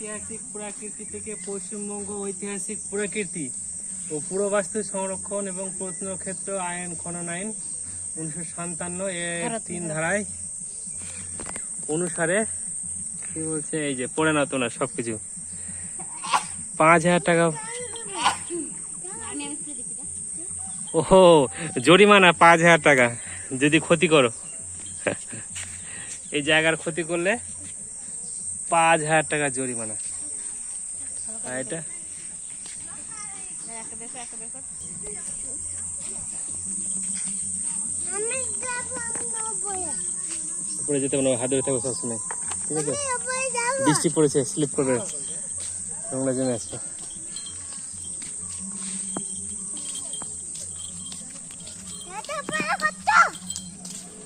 ঐতিহাসিক প্রাকৃতি থেকে পশ্চিমবঙ্গ ঐতিহাসিক প্রাকৃতি ও পুরবাস্তু সংরক্ষণ এবং প্রত্নক্ষেত্র আইন খনন আইন উনিশশো সাতান্ন এর তিন ধারায় অনুসারে কি বলছে এই যে পড়ে না তোলা সবকিছু। পাঁচ হাজার টাকা। ওহো জরিমানা পাঁচ হাজার টাকা। যদি ক্ষতি করো। এই জায়গার ক্ষতি করলে পাঁচ হাজার টাকা জরিমানা। আর এটা? উপরে যেতে পারব হাত ধরে থাকো সবসময় ঠিক আছে? বৃষ্টি পড়েছে স্লিপ করবে। নোংরা জমে আসবে।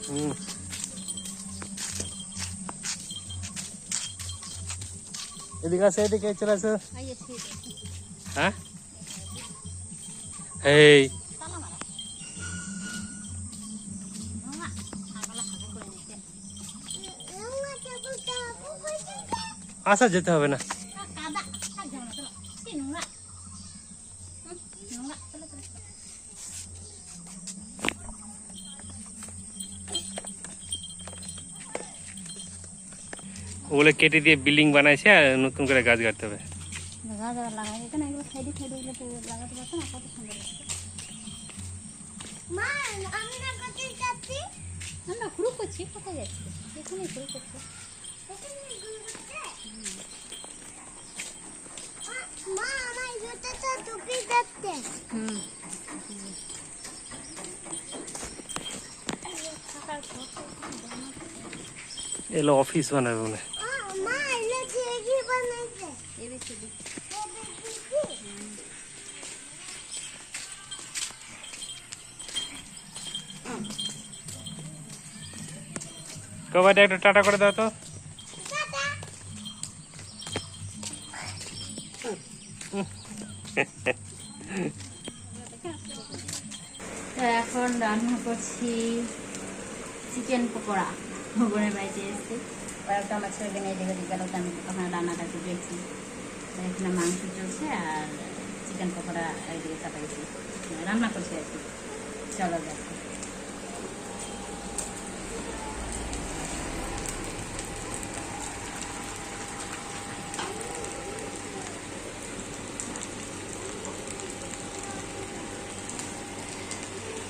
হুম। এদিকে আসো এদিকে চলে আসো হ্যাঁ এই রঙা যাব যাব কইতে আসা যেতে হবে না ওগুলো কেটে দিয়ে বিল্ডিং বানাইছে আর নতুন করে গাছ কাটতে হবে। আবার লাগাই এখানে এগুলো সাইডে কবাইটা একটু টাটা করে দাও তো। এখন রান্না করছি চিকেন পকোড়া। বোনের বাড়িতে এসেছি। কয়েকটা আমার ছেলে নিয়ে দেখে গেল তো আমি ওখানে রান্নাটা দেখছি। এখানে মাংস চলছে আর চিকেন পকোড়া একদিকে চাপাইছি রান্না করছি আর কি। চলো দেখো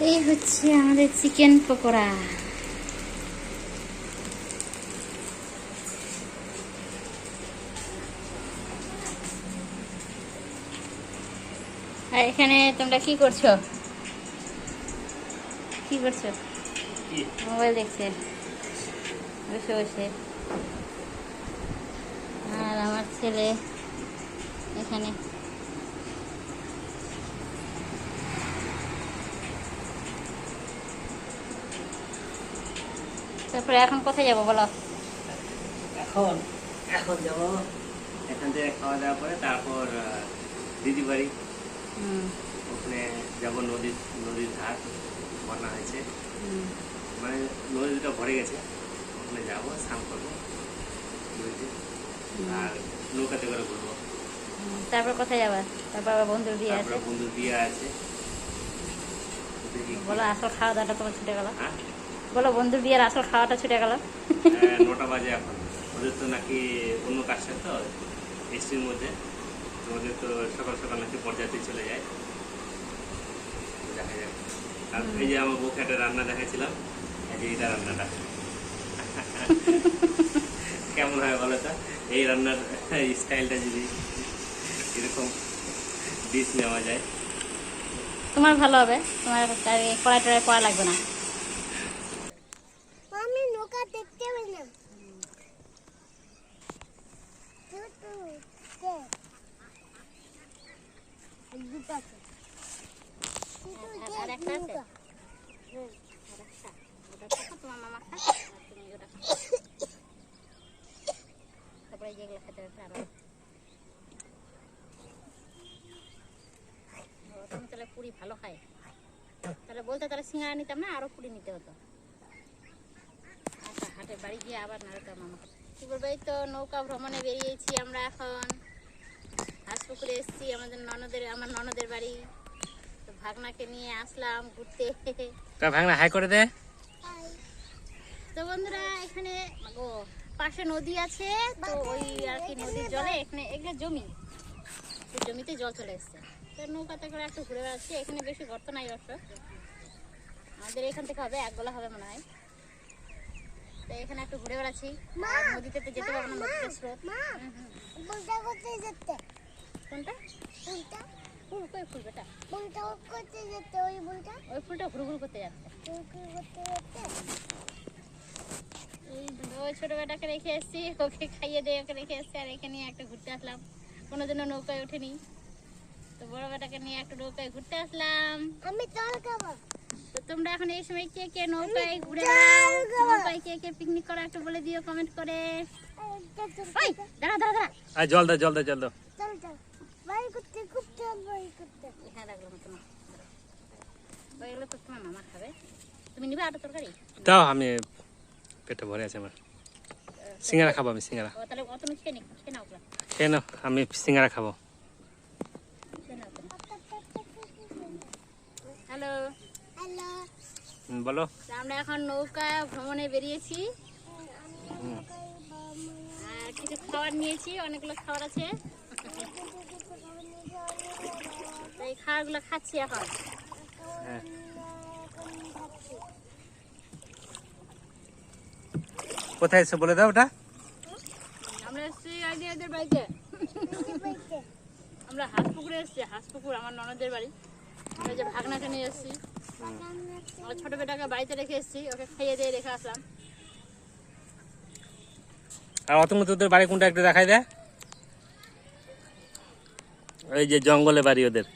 এই হচ্ছে আমাদের চিকেন পকোড়া। আর এখানে তোমরা কি করছ? কি করছ? মোবাইল দেখছে বসে বসে। আর আমার ছেলে এখানে। তারপরে এখন কোথায় যাব বলো? এখন এখন যাব। এখান থেকে খাওয়া দাওয়া করে তারপর দিদি বাড়ি ওখানে যাব নদীর নদীর ধার বন্যা হয়েছে। মানে নদীটা ভরে গেছে। ওখানে যাব স্নান করব নদীতে। আর নৌকাতে করে ঘুরবো। তারপর কোথায় যাবা? তারপর আবার বন্ধুর বিয়ে আছে? তারপরে বন্ধু বিয়ে আছে। বলো আসল খাওয়া দাওয়াটা তোমার ছুটে গেল। হ্যাঁ। বলো বন্ধুর বিয়ের আসল খাওয়াটা ছুটে গেল। হ্যাঁ, নটা বাজে এখন। ওদের তো নাকি অন্য কাজটা তো এসটির মধ্যে। ওদের তো সকাল সকাল নাকি পর্যাতে চলে যায়। দেখা যাক। আর এই যে আমার বউকে একটা রান্না দেখাচ্ছিলাম এই যে এইটা রান্নাটা। কেমন হয় বলো তো? এই রান্নার স্টাইলটা যদি এরকম ডিশ নেওয়া যায়। তোমার ভালো হবে। তোমার কড়াই টড়াই করা লাগবে না আমি নৌকা দেখতে পাই না দুটো দেখ। দুটো আছে। দুটো আর- দেখ, আর একটা আছে? নৌকা। তোমার মামা খা আর তুমি ওটা খাও। তারপরে যেগুলো খেতে হবে আরও ও, তুমি তাহলে পুরি ভালো খাই তাহলে বলতে তাহলে সিঙ্গারা নিতাম না আরও পুরি নিতে হতো আচ্ছা বাড়ি গিয়ে আবার নাড়তাম মামা দুপুরবেলায় তো নৌকা ভ্রমণে বেরিয়েছি আমরা এখন। হাঁসপুকুরে এসেছি আমাদের ননদের আমার ননদের বাড়ি। তো ভাগনাকে নিয়ে আসলাম ঘুরতে। তা ভাঙনা হাই করে দে। তো বন্ধুরা এখানে ও পাশে নদী আছে তো ওই আর কি নদীর জলে এখানে এখানে জমি। জমিতে জল চলে এসছে। তো নৌকাতে করে একটু ঘুরে বেড়াচ্ছি এখানে বেশি গর্ত নাই অবশ্য। আমাদের এখান থেকে হবে এক গলা হবে মনে হয়। তো এখানে একটু ঘুরে বেড়াচ্ছি। নদীতে তো যেতে পারব না নদীতে স্রোত। মা! হুম, হুম। বলটা করতে যেতে। কোনটা? ফুল কই ফুল বেটা করতে যেতে ওই বলটা ওই ফুলটা করতে যাচ্ছে। করতে যেতে। এই ওই ছোট বেটাকে রেখে এসেছি ওকে খাইয়ে দিয়ে ওকে রেখে এসেছি আর এখানে একটা ঘুরতে আসলাম। কোনোদিনও নৌকায় ওঠেনি তো বড় বেটাকে নিয়ে একটু নৌকায় ঘুরতে আসলাম। আমি জল খাব। তো তোমরা এখন এই সময় কে কে নৌকায় ঘুরে নৌকায় কে কে পিকনিক করা একটু বলে দিও কমেন্ট করে। ওই দাঁড়া দাঁড়া দাঁড়া। আর জল দে জল দে জল দে। চল চল বাড়ি করতে খুব চল বাড়ি করতে। হ্যাঁ রাখলাম তোমার ওইগুলো তো তোমার মামা খাবে। তুমি নিবে আটা তরকারি? দাও আমি পেটে ভরে আছে আমার। সিঙ্গারা খাব আমি সিঙ্গারা। তাহলে অত খেয়ে নি নাও কেন আমি সিঙ্গারা খাব খেয়ে নাও হ্যালো হ্যালো হুম, বলো। আমরা এখন নৌকা ভ্রমণে বেরিয়েছি। আর কিছু খাবার নিয়েছি অনেকগুলো খাবার আছে। এই খাবারগুলো খাচ্ছি এখন। হ্যাঁ। কোথায় এসে বলে দাও ওটা? আমরা এসেছি আইডিয়াদের বাড়িতে। আমরা হাঁসপুকুরে এসেছি হাঁসপুকুর আমার ননদের বাড়ি। আমরা যে ভাগনাকে নিয়ে এসেছি। আমার ছোট বেটাকে বাড়িতে রেখে এসেছি ওকে খাইয়ে দিয়ে রেখে আসলাম। আর অতঙ্গ তোদের বাড়ি কোনটা একটু দেখাই দে। ওই যে জঙ্গলে বাড়ি ওদের।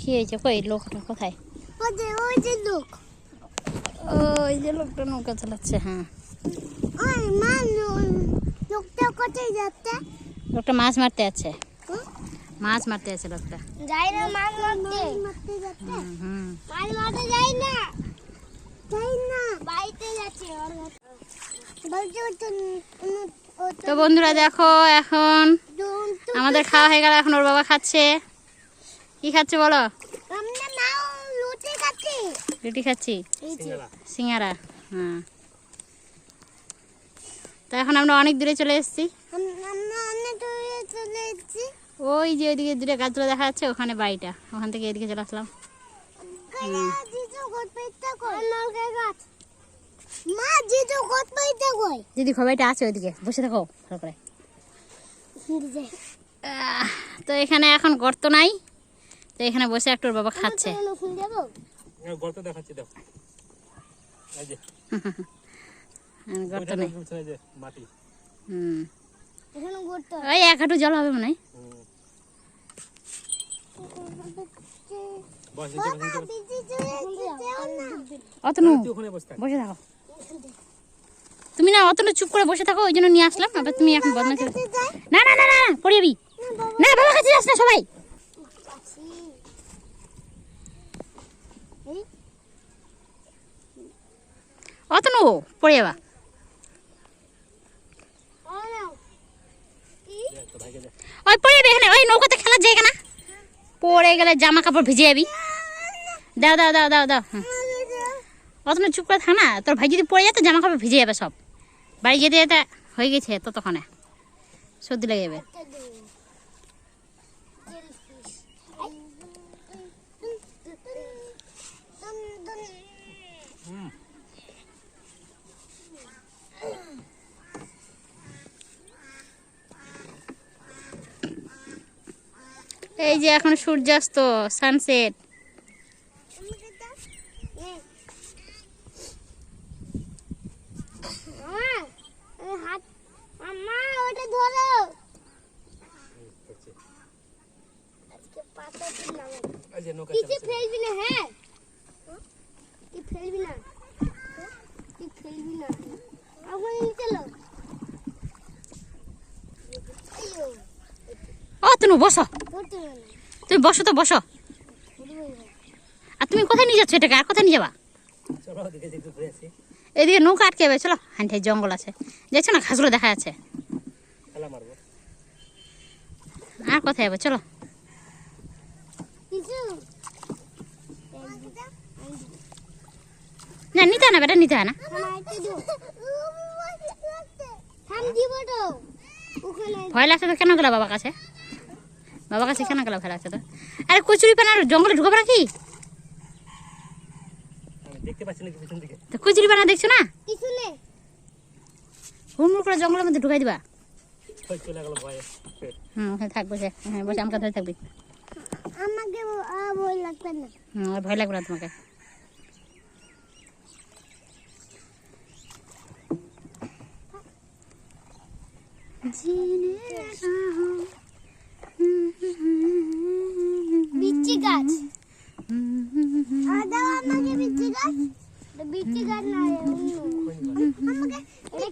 কি হয়েছে? কই লোকটা কোথায়? ওই যে ওই যে লোক। ওই যে লোকটা নৌকা চালাচ্ছে হ্যাঁ। ওই মা লোকটা কোথায় যাচ্ছে? লোকটা মাছ মারতে আছে। মাছ মারতে আছে লোকটা। যাই না মাছ মারতে। মারতে যাচ্ছে। হুম হুম। মাছ মারতে যাই না। যাই না। বাড়িতে যাচ্ছে তো বন্ধুরা দেখো এখন আমাদের খাওয়া হয়ে গেল এখন ওর বাবা খাচ্ছে। কি খাচ্ছে বলো আমরা নাও লুটে খাচ্ছি রুটি খাচ্ছি? সিঙ্গারা। হ্যাঁ। তো এখন আমরা অনেক দূরে চলে এসেছি। আম- আমরা অনেক দূরে চলে এসেছি। ওই যে ওইদিকে দূরে গাছগুলো দেখা যাচ্ছে ওখানে বাড়িটা। ওখান থেকে এদিকে চলে আসলাম। দিদি খবাইটা আছে ওইদিকে বসে থাকো ভালো করে। তো এখানে এখন গর্ত নাই। তো এখানে বসে একটু ওর বাবা খাচ্ছে। ফুল দেবো গল্প দেখাচ্ছি দেখো। এই যে। হ্যাঁ, গর্ত ওইটা নেই। ঢুকছে এই যে মাটি। হুম। এখানে গোট ওই এক হাঁটু জল হবে মনে হয়। বস অতনু থাক। বসে থাকো। তুমি না অতনু চুপ করে বসে থাকো ওই জন্য নিয়ে আসলাম। আবার তুমি এখন বদনা না না না না না, পড়ে যাবি না বাবা কাছে যাস না সবাই। অতনু পড়ে যাবা। ওই পড়ে যাবে এখানে ওই নৌকাতে খেলার জায়গা না পড়ে গেলে জামা কাপড় ভিজে যাবি দাও দাও দাও দাও দাও অতনু চুপ করে থাক না তোর ভাই যদি পড়ে যায় তো জামা কাপড় ভিজে যাবে সব বাড়ি যেতে যেতে হয়ে গেছে ততক্ষণে সর্দি লেগে যাবে হুম। এই যে এখন সূর্যাস্ত সানসেট চলো নেব বসো। তুমি বসো তো বসো। আর তুমি কোথায় নিয়ে যাচ্ছ এটাকে? আর কোথায় নিয়ে যাবা? এদিকে নৌকা আটকে যাবে চলো। হান্টে জঙ্গল আছে। দেখছ না? ঘাসগুলো দেখা যাচ্ছে। আর কোথায় যাব? চলো। না নিতে হয় না বেটা নিতে হয় না। ভয় লাগছে তো কেন গেলা বাবার কাছে? বাবার কাছে কেন গেলা ভয় লাগছে তো আরে কচুরি পানার জঙ্গলে ঢুকাবো নাকি? আমি দেখতে পাচ্ছি নাকি পিছন দিকে। তো কচুরি পানা দেখছ না? কিছু নেই করে জঙ্গলের মধ্যে ঢুকাই দিবা। হুম ওখানে থাক বসে। হ্যাঁ বসে আমাকে ধরে থাকবি। আমাকে ভয় লাগবে না। হুম ভয় লাগবে না তোমাকে। বিচ্ছি গাছ। দাও আমাকে বিচ্ছি গাছ? বিচ্ছি গাছ না আমাকে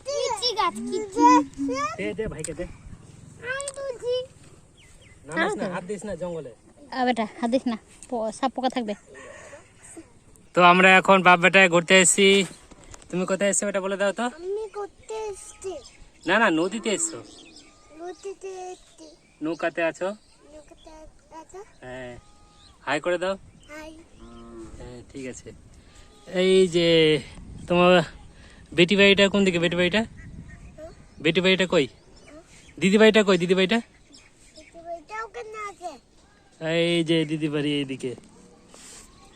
কিচ্ছি গাছ কিচ্ছি। দে দে ভাইকে দে। আমি তুলছি। নামিস না হাত দিস না জঙ্গলে। বেটা হাত দিস না। সাপ পোকা থাকবে। তো আমরা এখন বাপ বেটায় ঘুরতে এসেছি। তুমি কোথায় এসছো এটা বলে দাও তো। আমি করতে এসছি। না না নদীতে এসছো। নদীতে এসছি নৌকাতে আছো? হ্যাঁ। হাই করে দাও। হ্যাঁ ঠিক আছে। এই যে তোমার বেটি বাড়িটা কোন দিকে? বেটি বাড়িটা বেটি বাড়িটা কই? দিদি বাড়িটা কই? দিদি বাড়িটা এই যে দিদি বাড়ি এইদিকে।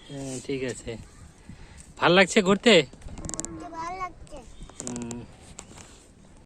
হ্যাঁ ঠিক আছে। ভালো লাগছে ঘুরতে?